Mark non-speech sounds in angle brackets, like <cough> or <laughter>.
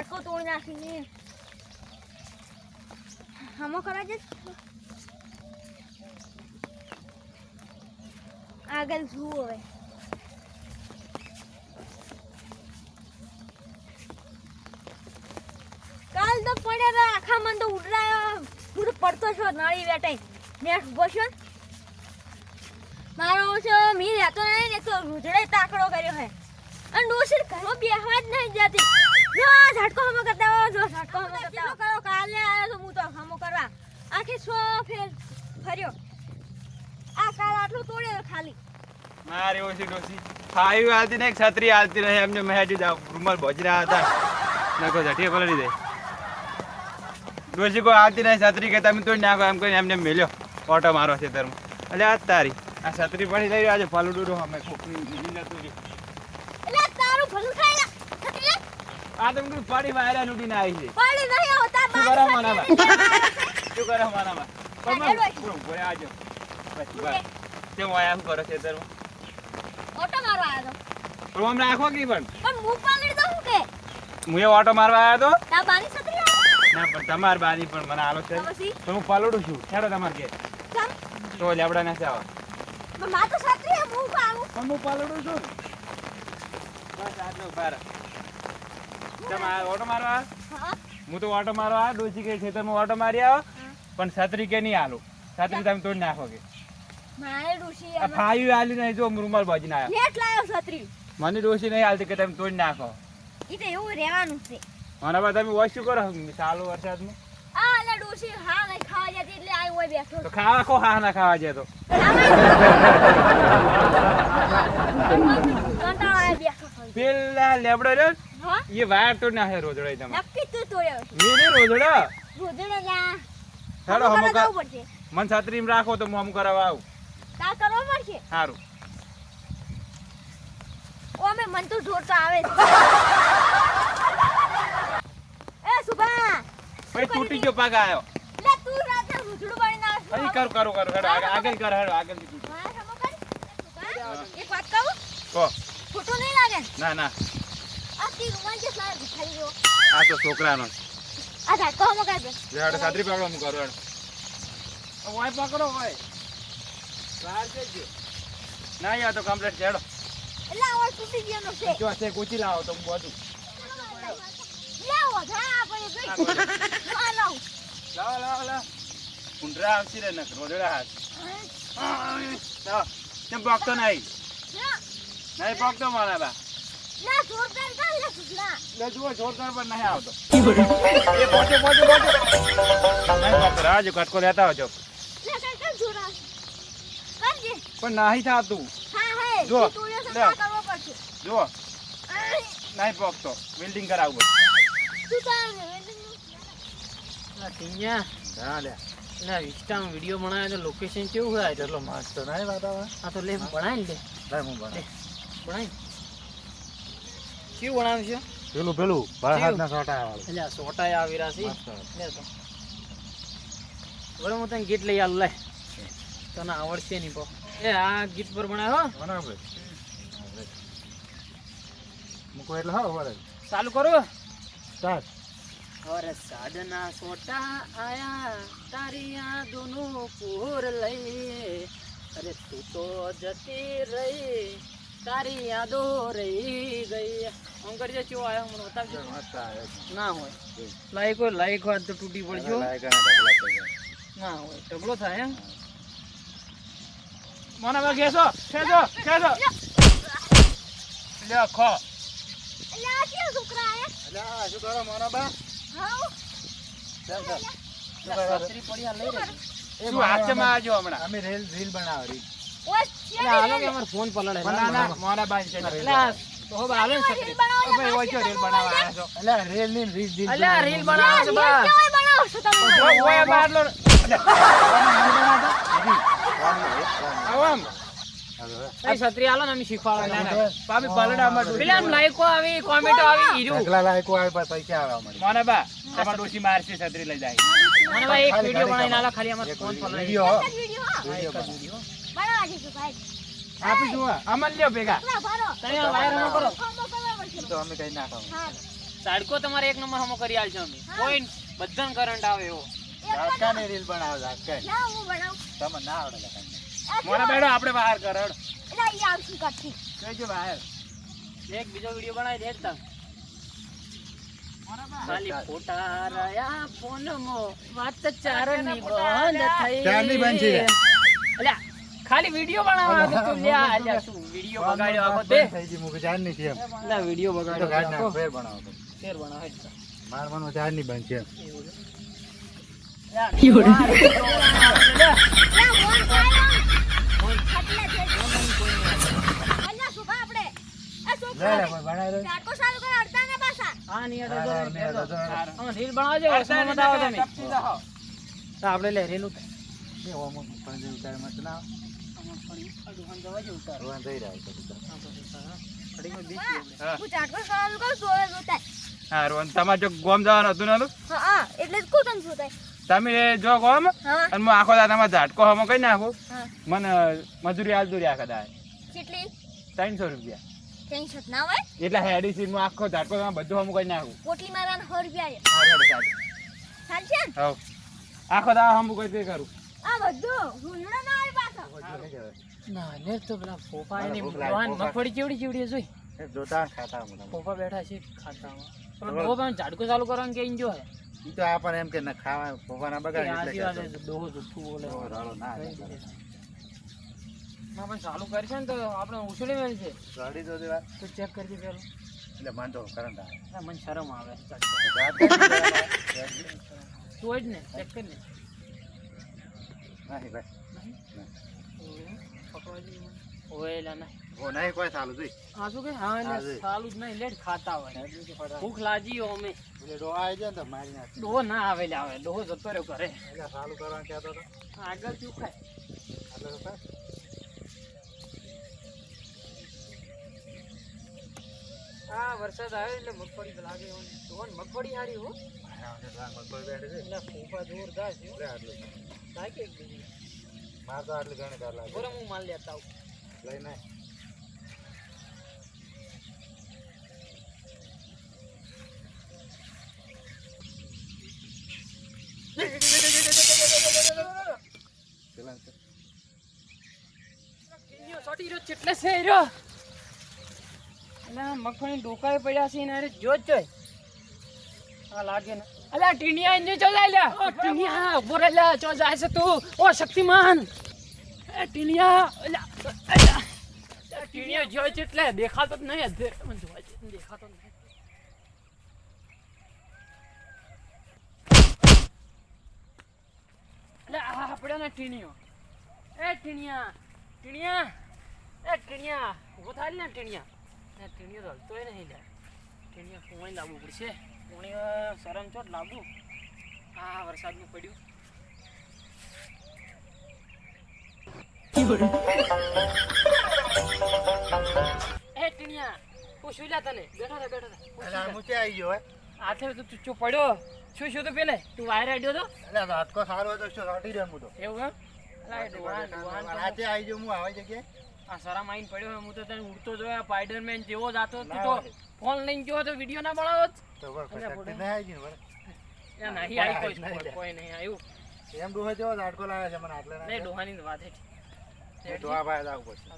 ઝાટકો તોડી નાખીને. હમો કરવા છે આગળ જુઓ હવે. કાલ તો પડ્યા આખા મન તો ઉડરાયો હું તો પડતો છો નાળી વેટાઈ. નેટ ઊભો છો. મારો છે મી રહેતો નહીં, ને તો રૂજડે તાકડો કર્યો હે. અને ડોસર ઘરમાં બેહવા જ નહીં જતી જો ઝટકો હમો કરતા હો જો. ઝટકો હમો કરતા હો. કરો કાલે આવ્યો તો હું તો હમો કરવા. આખી સો ફેર ફર્યો. આ કાલ આટલું તોડ્યો ખાલી. મારી ઓછી ડોસી. ફાઈવ છત્રી આલતી નહીં એમને મહેજી જાવ. રૂમાલ રહ્યા હતા. નાખો જઠીએ પલળી દે. ડોસી કોઈ નહીં. છત્રી કે તમે તોડી નાખો એમ કરીને એમને મેલ્યો. ઓટો મારો છે ધર્મ એટલે આ તારી. આ છત્રી પડી લઈ આજે ફલુડું અમે ખોખરી લીલી નતું લી. એટલે તારું ભલું થાય ને છત્રી લે. આ તો મને પડી વાયરા નૂટીને આવી છે. પાડી નહીં હોતા શું કરો માનામાં શું કરો માનામાં પણ ઘોડે આજો. બસ. તે હું આયા કરો છે ધર્મ ઓટો મારવા આવ્યો પણ આમ રાખો કે પણ? પણ હું પાડી દઉં કે? હું એ ઓટો મારવા આવ્યો તો? તા બારી છત્રી ના પણ તમાર બાની પણ મને આલો છે. તો હું પલોડું છું. છેડો તમાર કે તો લેબડા ના આવો. મા તો છત્રી હું પાવું હું પલોડું છું. બસ આટલું બાર. ઓટો મારવા? હું. તો ઓટો મારવા ડોસી કે ખેતરમાં ઓટો મારી આવો પણ છત્રી કે નહીં આલું? છત્રી તમે તોડી નાખો કે ફાયું આલી નહીં જો રૂમાલ આવ્યો. લાયો છત્રી. મને ડોસી નહીં હાલતી કે તમે તોડી નાખો. એ તો એવું રહેવાનું છે. મને બા તમે વોશ શું કરો ચાલુ વરસાદમાં આ ડોશી હા નહીં ખાવા જતી એટલે આ હોય બેઠો તો ખાવા ખો હા ના ખાવા જાય તો. કંટાળો આવે બેઠો હોય. પેલા લેબડો રહ્યો એ વાયર તોડી નાખે રોજડાઈ તમે નક્કી તું તોડ્યો મેં નહીં રોજડો? ભૂતળો જા હેડો હમો કરવા પડશે. મન છત્રીમાં રાખો તો હું હમ કરાવવા આવું. તાર કરવા પડશે? સારું ઓ અમે મન તો ઢોરતો આવે છે એ સુભા. પછી તૂટી ગયો પાક આવ્યો લે તું રાતે રૂજડું બની ના અહીં કરું કરું કરું હેડો આગળ કર હેડો આગળ એક વાત કહું? કહો ખોટું નહીં લાગે? ને? ના ના. આ તી છોકરાનો આ ઝાટકો હમો કાઢ દે. લે હેડો. છત્રી પકડો મુ કરો હેડો ઓય પકડો ઓય બહાર જજો ના યા તો કમ્પ્લીટ જેડો આ ઓળ તૂટી ગયાનો છે. જો છે કુચી લાવો તો હું બોધું. લાવો, જા આપણે ગઈ લાવો. લાવો. લાવો લાવો કુંડરા આવશે રે નકર રોજડા હાથ. લાવો. કેમ બોકતો નહીં. નહીં પકતો મારા બા. લા, જોરદાર કર લે, સુજલા. લે જુઓ જોરદાર પણ નહીં આવતો એ પહોંચો પહોંચો પહોંચો નહીં પકતો રાજુ કટકો લેતા આવજો લે, કર, કર, જોરા. કરજે. પણ નહીં થતું હા, હે. જો, તું તોડ્યો છે, લે. ના કરવો પડશે. જુઓ આય, નહીં પકતો વેલ્ડિંગ કરાવવું તું તાર વેલ્ડિંગનું. આ ટીંગા હા લે ના ઇન્સ્ટામાં વીડિયો બનાવે તો લોકેશન કેવું હોય એટલો મસ્ત નહીં વાતાવરણ આ તો લે બનાય ને લે લાય હું બના બનાય કેવું બનાવ્યું છે? પેલું પેલું હાથના સોટા એટલે આ સોટાય આવી રહ્યા છે. લે તો. બરાબર હું તને ગીત લઈ આલું લે. તને આવડશે નહીં પો. એ આ ગીત પર બનાવ્યો બરાબર મૂકો એટલે હા વરે ચાલુ કરો. સ્ટાર્ટ અરે સાધના સોટા આયા તારી યાદોનું પૂર લઈ અરે તું તો જતી રહી તારી યાદો રહી ગઈ. આમ કરજે કેવો આવ્યો મને બતાવજો. ના હોય. લાઈક હોય લાઈક હોય તો તૂટી પડજો. ના હોય ઢગલો થાય એમ. મને બા ખેંચો ખેંચો ખેંચો. લે ખો? શું કરો મોના બા. છત્રી પડી આ લઈ રહી શું હાથમાં આજો હમણાં? અમે રેલ રીલ બનાવી. ઓય, એટલે હાલો કે અમારો ફોન પલળે. મારા ના મોના બા છે એટલે આ તો હવે છત્રી બનાવો, ભાઈ ઓય જો રીલ બનાવવા છો. એટલે રીલની રીલ રીલ એટલે રીલ બનાવો છે બા કેવાય બનાવો છો તમે? ઓય ઓય બા આટલો આવો આમ. એ છત્રી હાલો ને અમે શીખવાડો ના ના. પાપી પલડામાં ડોસી પેલા આમ લાઈકો આવી કોમેન્ટો આવી હીરું. ઢગલા લાયકો આવે પણ પૈસા આવે અમારી મોના બા તમાર ડોસી મારશે છત્રી લઈ જાય. મને ભાઈ એક વિડિયો બનાવીને આલો ખાલી આપી શું અમન લ્યો ભેગા. ના, આ વાયર હમણાં કરો. તો અમે કઈ ના ખાવ. સાડકો તમારે એક નંબર હમો કરી આલજો અમે. કોઈ બધાને કરંટ આવે એવો. ઝાટકાની રીલ બનાવો ઝાટકાની ના હું બનાવું. તમે ના આવડે મોરા બેડો આપણે બહાર કરડ. ના ઈ આવશું કાઠી જોઈજો બહાર. એક બીજો વીડિયો બનાવી દે તમ ખાલી ફોટા રહ્યા ફોનમાં વાત ચારની બંધ થઈ. ચારની બંધ છે. અલ્યા, ખાલી વીડિયો બનાવવા તો લ્યા અલ્યા શું વિડિયો બગાડ્યો આખો તે થઈ ગઈ મૂકી જાન છે કેમ ના વિડિયો બગાડ્યો તો ગાડ ના ફેર બનાવો તો. ફેર બનાવો <laughs> માર મનો જાન. લા લે લે, ને પાછા હા, ની હા, હાથે હા, તો ની હાથે તો. આમાં રીલ બનાવજો વસમાં બતાવો તમે તો આપણે લે રેલું બે ઓમો પણ જે ઉતારે મસ્ત ના આવે. રોવાનું થઈ રહ્યા છે બધા. હા તમારે જો ગોમ જવાનું હતું ને એટલે તમે જો ગોમ અને હું આખો દાદા તમારે ઝાટકો હમો કઈ નાખું. મને મજૂરી આલતું રહ્યા કદાચ. કેટલી ત્રણસો રૂપિયા. એટલા ના હોય એટલે હેડી સીટમાં આખો ઝાટકો તમે બધું હમો કઈ નાખું. પોટલી મારા સો રૂપિયા. ચાલશે આખો દાવા હમું કઈ કરું. આ બધું ના. ના તો પેલા ફોફા એની ભૂખ લાગે, ભગવાન ફોફા. મગફળી કેવડી કેવડી જોઈ જોતા ખાતા મોટા મોટા. ફોફા બેઠા છે ખાતામાં પેલો ઝાડકો ચાલુ કરવાનું કે જો હે ઈ તો આપણને એમ કે ના ખાવા ના બગાડે એટલે જુઠ્ઠું બોલે પણ ચાલુ કરશે ને તો આપણે ઉછળી મેલ છે રડી દો દેવા. તો ચેક કરજે પેલું એટલે મન તો કરંટ આવે. ના, મને શરમ આવે તું જ ને ચેક કરી ને નહીં ભાઈ. કોઈ સાલું જોઈ. હા શું કે હા જ નહીં લેટ ખાતા હોય ભૂખ હોય અમે એટલે ડોહા આવી તો મારી નાખે. ના આવે લે આવે ડોહો જતો કરે એટલે સાલું કરવાનું કહેતો હતો. આગળ શું ખાય તો હા વરસાદ આવે એટલે મગફળી લાગે એવું ને. ડોહો ને મગફળી હારી હો મગફળી બેઠી છે. એટલે ફૂફા જોરદાર છે આટલું. લાગે એક બીજી. મારે તો આટલી ઘણી કાર લાગે. હું માલ લેતા આવું. લઈને. છે રહ્યો એટલે મગફળી ડોકાએ પડ્યા છે ને અરે જોત જ જોય આ લાગે ને. અલ્યા ટીનિયા ઇન્જે ચો જાય લે ઓ ટીનિયા ઊભો રહે લ્યા ચો જાય છે તું. ઓ, શક્તિમાન. એ ટીનિયા અલ્યા ટીનિયા જોય છે એટલે દેખાતો જ નહીં અધેર મને જોવાય છે દેખાતો જ નહીં. અલ્યા આપણે ને ટીનિયો એ ટીણિયા ટીણિયા, એ ટીણિયા થાય ને ટીણિયા. ટીણિયો તો હલતોય નહીં લે ટીણિયા કોઈ લાવવું પડશે. પોણી શરમ ચોટ લાગુ આ વરસાદનું પડ્યું. એ ટીણિયા હું શું લ્યા તને? બેઠો થા બેઠો આ મૂકે આવી ગયો હે. આથે તો ચૂચો પડ્યો. શું શું તો પેલે? તું વાયર આડ્યો તો? એટલે આ હાથકો સારો હતો શું રાટી રહ્યો હું તો. એવું એમ? અલા, એ ડોહાન- ડોહાન તો હાથે આવી ગયો હું આવી જગ્યાએ. આ સરામ આઈને પડ્યો હું તો તને ઉડતો જોયા સ્પાઈડરમેન જેવો જાતો તું તો. ફોન લઈને ગયો તો વીડિયો ના તો આવી ગઈ નહીં આવી કોઈ નહીં, કોઈ- કોઈ નહીં આવ્યું એમ ડોહો જેવો લાડકો લાવે છે મને આટલે નહીં ડોહાની વાત છે ડોહા ભાઈ જ આવવું પડશે.